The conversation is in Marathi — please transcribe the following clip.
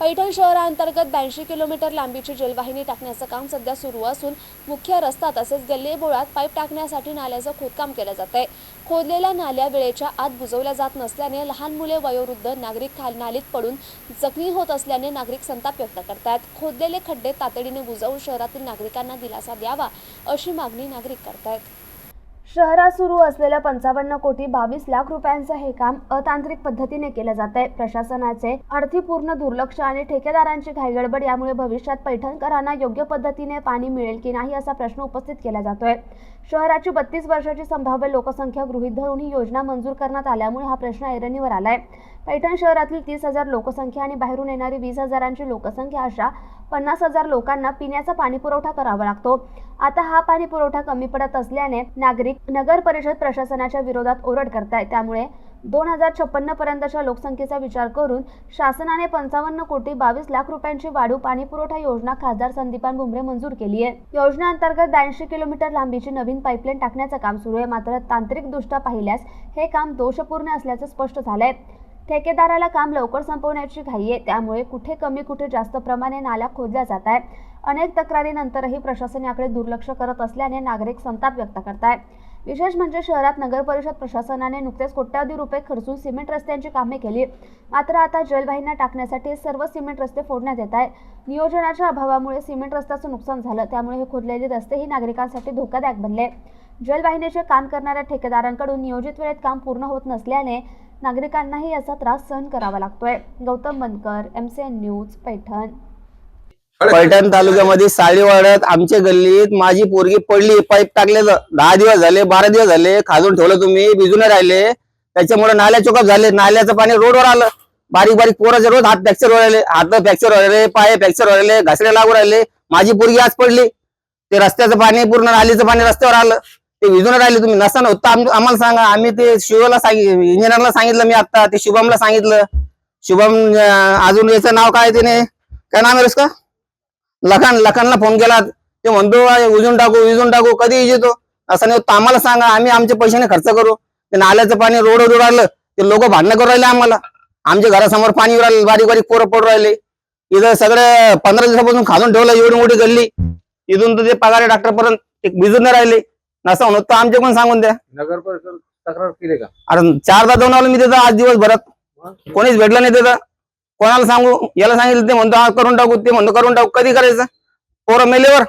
पैठण शहराअंतर्गत ब्याऐंशी किलोमीटर लांबीची जलवाहिनी टाकण्याचं काम सध्या सुरू असून मुख्य रस्ता तसेच गल्ली बोळात पाईप टाकण्यासाठी नाल्याचं खोदकाम केलं जात आहे खोदलेल्या नाल्या वेळेच्या आत बुजवल्या जात नसल्याने लहान मुले वयोवृद्ध नागरिक खाल नालीत पडून जखमी होत असल्याने नागरिक संताप व्यक्त करतात. खोदलेले खड्डे तातडीने बुजवून शहरातील नागरिकांना दिलासा द्यावा अशी मागणी नागरिक करतायत. शहरात सुरू असलेल्या पंचावन्न कोटी बावीस लाख रुपयांचं हे काम अतांत्रिक पद्धतीने केलं जात आहे प्रशासनाचे अर्थीपूर्ण दुर्लक्ष आणि ठेकेदारांची घाईगडबड यामुळे भविष्यात पैठणकरांना योग्य पद्धतीने पाणी मिळेल की नाही असा प्रश्न उपस्थित केला जातोय. शहराची बत्तीस वर्षाची संभाव्य लोकसंख्या गृहीत धरून ही योजना मंजूर करण्यात आल्यामुळे हा प्रश्न ऐरणीवर आलाय. पैठण शहरातील तीस हजार लोकसंख्या आणि बाहेरून येणारी वीस हजारांची लोकसंख्या अशा पन्नास हजार लोकांना पिण्याचा पाणी पुरवठा करावा लागतो. आता हा पाणी पुरवठा कमी पडत असल्याने नागरिक नगर परिषद प्रशासनाच्या विरोधात ओरड करतायत. त्यामुळे दोन हजार छप्पन्न पर्यंतच्या लोकसंख्येचा विचार करून शासनाने पंचावन्न कोटी बावीस लाख रुपयांची वाढू पाणी पुरवठा योजना खासदार संदीपान भुमरे मंजूर केली आहे. योजना अंतर्गत ब्याऐंशी किलोमीटर लांबीची नवीन पाईपलाईन टाकण्याचं काम सुरू आहे. मात्र तांत्रिकदृष्ट्या पाहिल्यास हे काम दोषपूर्ण असल्याचं स्पष्ट झालंय. ठेकेदाराला काम लवकर संपवण्याची घाई आहे. त्यामुळे कुठे कमी कुठे जास्त प्रमाणे नाल्या खोदल्या जात आहेत. अनेक तक्रारीनंतरही प्रशासन याकडे दुर्लक्ष करत असल्याने नागरिक संताप व्यक्त करताय विशेष म्हणजे शहरात नगर परिषद प्रशासनाने नुकतेच कोट्यावधी रुपये खर्चून सिमेंट रस्त्यांची कामे केली. मात्र आता जलवाहिन्या टाकण्यासाठी सर्व सिमेंट रस्ते फोडण्यात येत आहेत. नियोजनाच्या अभावामुळे सिमेंट रस्त्याचं नुकसान झालं. त्यामुळे हे खोदलेले रस्तेही नागरिकांसाठी धोकादायक बनले. जलवाहिनीचे काम करणाऱ्या ठेकेदारांकडून नियोजित वेळेत काम पूर्ण होत नसल्याने नागरिकांनाही याचा त्रास सहन करावा लागतोय. Gautam Bankar MCN news Paithan. Paithan तालुक्यामध्ये साडीवाड्यात आमच्या गल्लीत माझी पोरगी पडली पाईप टाकलेलं. दहा दिवस झाले बारा दिवस झाले खाजून ठेवलं तुम्ही भिजून राहिले. त्याच्यामुळे नाल्या चोकप झाले नाल्याचं पाणी रोडवर आलं. बारीक बारीक पोराचे रोज हात फ्रॅक्चर व्हायले हात फ्रॅक्चर व्हायले पाय फ्रॅक्चर व्हायले घसरे लागू राहिले. माझी पोरगी आज पडली. ते रस्त्याचं पाणी पूर्ण नालीचं पाणी रस्त्यावर आलं. ते विजून राहिले तुम्ही. नसताना होतं आम्हाला सांगा. आम्ही ते शिवला सांगितलं इंजिनियरला सांगितलं मी आता ते शुभमला सांगितलं. शुभम अजून याचं नाव काय त्याने? काय नाव आहे रे उसका? लखन. लखनला फोन केला. ते म्हणतो विजून उजून टाकू विजून टाकू. कधी येतो. असं नाही होत, आम्हाला सांगा. आम्ही आमच्या पैशाने खर्च करू. ते नाल्याचं पाणी रोड राहिलं ते लोक भांडणं करू राहिले आम्हाला. आमच्या घरासमोर पाणी येऊ बारीक बारीक पोरं पडू राहिले. इथं सगळे पंधरा दिवसापासून खाजून ठेवलं. एवढी मोठी गल्ली. इथून तर ते पगारे डॉक्टर पर्यंत. विजून भिजून राहिले. नसं म्हणत तर आमच्या पण सांगून द्या. नगर परिषद तक्रार केली का? अरे चारदा जाऊन आलो मी तिथं आज दिवसभरात. कोणीच भेटलं नाही तिथं. कोणाला सांगू? याला सांगितलं ते म्हणतो हा करून टाकू ते म्हणतो करून टाकू. कधी करायचं? पोरं मेलेवर